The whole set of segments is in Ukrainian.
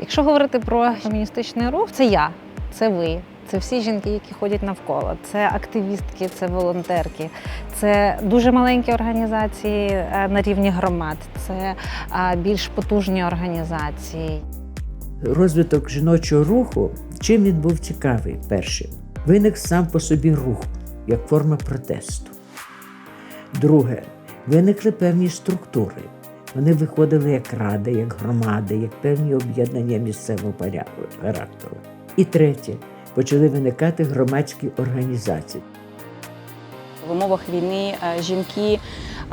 Якщо говорити про феміністичний рух, це я, це ви. Це всі жінки, які ходять навколо. Це активістки, це волонтерки, це дуже маленькі організації е, на рівні громад, це е, більш потужні організації. Розвиток жіночого руху, чим він був цікавий першим? Виник сам по собі рух як форма протесту. Друге, виникли певні структури. Вони виходили як ради, як громади, як певні об'єднання місцевого порядку- характеру. І третє, почали виникати громадські організації. В умовах війни е, жінки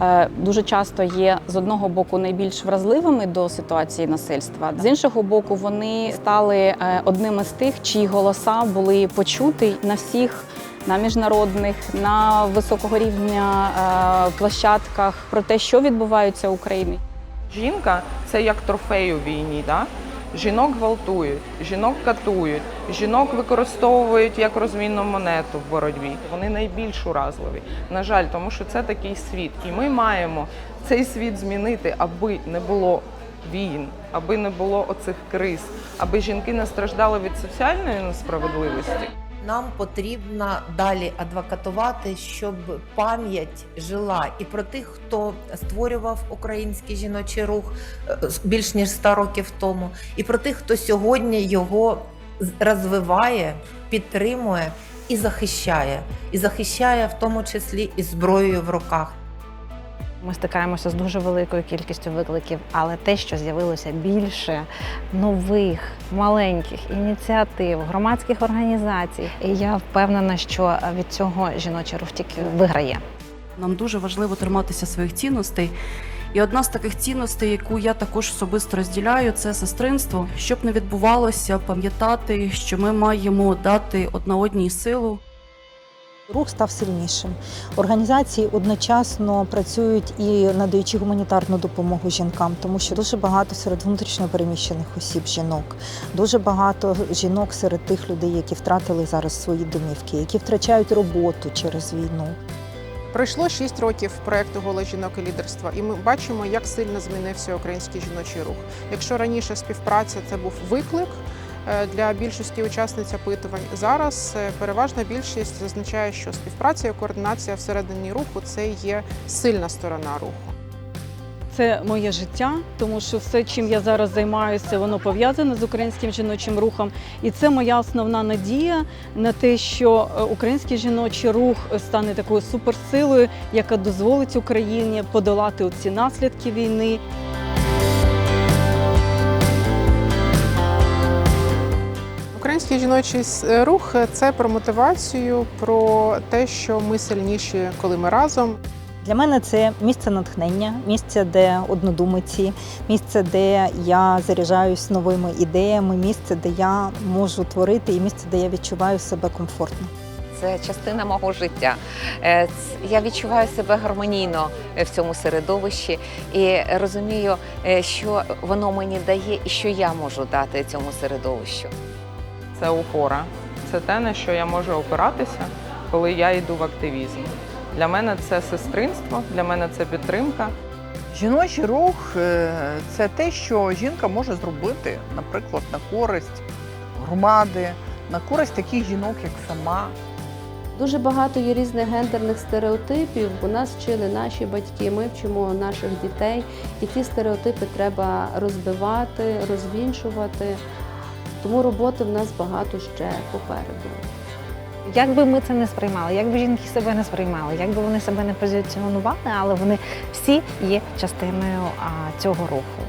е, дуже часто є з одного боку найбільш вразливими до ситуації насильства, з іншого боку, вони стали е, одним із тих, чиї голоса були почуті на всіх. На міжнародних, на високого рівня площадках про те, що відбувається в Україні. Жінка це як трофей у війні. Да? Жінок гвалтують, жінок катують, жінок використовують як розмінну монету в боротьбі. Вони найбільш уразливі. На жаль, тому що це такий світ. І ми маємо цей світ змінити, аби не було війн, аби не було оцих криз, аби жінки не страждали від соціальної несправедливості. Нам потрібно далі адвокатувати, щоб пам'ять жила і про тих, хто створював український жіночий рух е, більш ніж 100 років тому, і про тих, хто сьогодні його розвиває, підтримує і захищає, і захищає в тому числі і зброєю в руках. Ми стикаємося з дуже великою кількістю викликів, але те, що з'явилося більше нових маленьких ініціатив, громадських організацій, і я впевнена, що від цього жіночий рух тільки виграє. Нам дуже важливо триматися своїх цінностей. І одна з таких цінностей, яку я також особисто розділяю, це сестринство. Щоб не відбувалося, пам'ятати, що ми маємо дати одна одній силу, Рух став сильнішим. Організації одночасно працюють і надаючи гуманітарну допомогу жінкам, тому що дуже багато серед внутрішньо переміщених осіб жінок, дуже багато жінок серед тих людей, які втратили зараз свої домівки, які втрачають роботу через війну. Пройшло 6 років проекту Голе жінок і лідерства, і ми бачимо, як сильно змінився український жіночий рух. Якщо раніше співпраця це був виклик для більшості учасниць опитувань, зараз е, переважна більшість зазначає, що співпраця і координація всередині руху це є сильна сторона руху. Це моє життя, тому що все, чим я зараз займаюся, воно пов'язане з українським жіночим рухом. І це моя основна надія на те, що е, український жіночий рух стане такою суперсилою, яка дозволить Україні подолати ці наслідки війни. Український жіночий рух це про мотивацію, про те, що ми сильніші, коли ми разом. Для мене це місце натхнення, місце, де однодумиці, місце, де я заряджаюсь новими ідеями, місце, де я можу творити, і місце, де я відчуваю себе комфортно. Це частина мого життя. Е, Я відчуваю себе гармонійно е, в цьому середовищі і розумію, е, що воно мені дає і що я можу дати цьому середовищу. Це опора. Це те, на що я можу опиратися, коли я йду в активізм. Для мене це сестринство, для мене це підтримка. Жіночий рух е, це те, що жінка може зробити, наприклад, на користь громади, на користь таких жінок, як сама. Дуже багато є різних гендерних стереотипів, бо нас вчили наші батьки, ми вчимо наших дітей, і ці стереотипи треба розбивати, розвінчувати. Тому роботи в нас багато ще попереду. Як би ми це не сприймали, як би жінки себе не сприймали, як би вони себе не позиціонували, але вони всі є частиною а, цього руху.